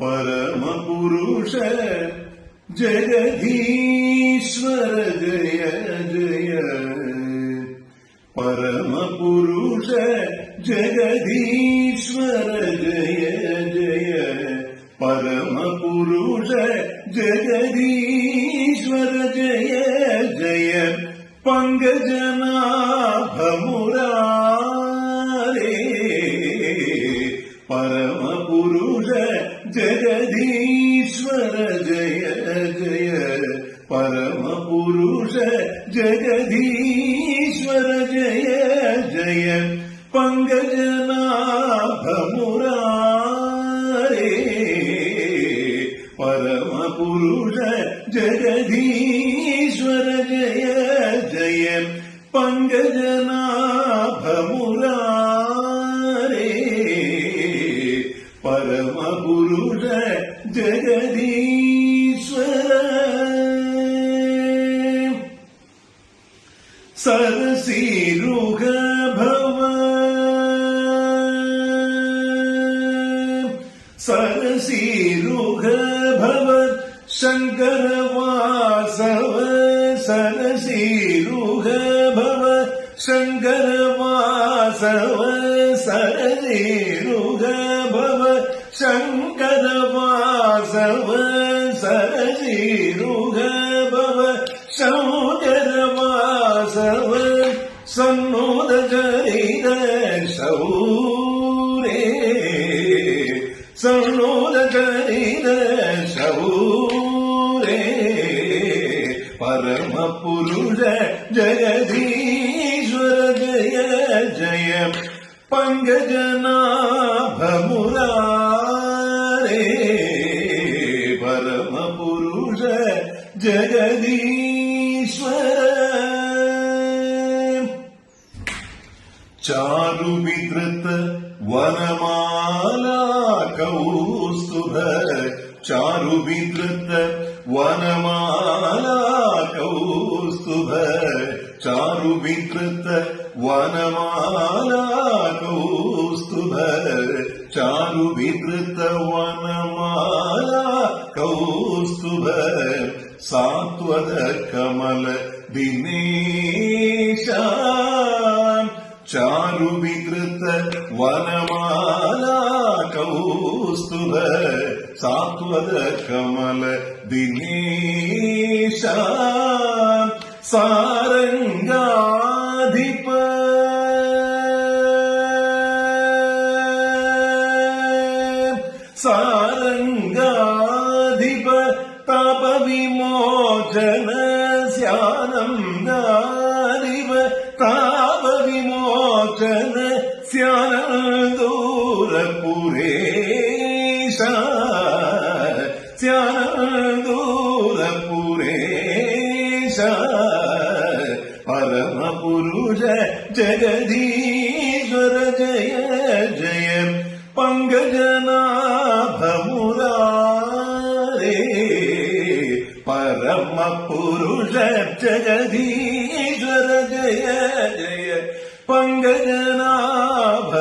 പരമപുരുഷ ജഗദീശ്വര ജയ ജയ. പരമപുരുഷ ജഗദീശ്വര पङ्गजनारे परमपुरुष जगदीश्वर जय जय परमपुरुष जगदीश्वर जय जय पङ्गजना ജയ പങ്കജനാഭമുരാരേ. പരമപുരുഷ ജഗദീശ്വര. സരസീരുഹ ഭവ സരസീരുഹ ഭവ ശങ്കര சீருக பவ சங்கர வாசவ சரீருக பவ சங்கர வாசவ சரீருக பவ சங்கர வாசவ சன்னோத ஜரித சௌரே சன்னோத ஜரித சௌரே പരമപുരുഷ ജഗദീശ്വര ജയ ജയ പങ്കജനാഭമുരാരേ. പരമപുരുഷ ജഗദീശ്വര. ചാരുവിതൃത്ത് വനമാല കൗസ്തുഭ. ചാരുവിതൃത്ത് വനമാല കൗസ്തുഭ ചാരുവിധൃത് വനമാല കൗസ്തുഭ ചാരുവിധൃത് വനമാല കൗസ്തുഭ സാത്വത കമല ദിനേശ ചാരുവികൃത വനമാല ಸ್ತುರ ಚಾತುರ ಕಮಲ ದಿನೇಶ ಸಾರಂಗಾಧಿಪ ಸಾರಂಗಾಧಿಪ ತಪ ವಿಮೋಚನ ಸ್ಯಾನಂ ಗಾಧಿಪ ತಾಪ ವಿಮೋಚನ ಸ್ಯಾನ ದೂರ ಪುರೇ ಗಣೇಶ ಪರಮ ಪುರುಷ ಜಗದೀಶ್ವರ ಜಯ ಜಯ ಪಂಗಜನಾಭ ಮುರಾರೇ ಪರಮ ಪುರುಷ ಜಗದೀಶ್ವರ ಜಯ ಜಯ ಪಂಗಜನಾಭ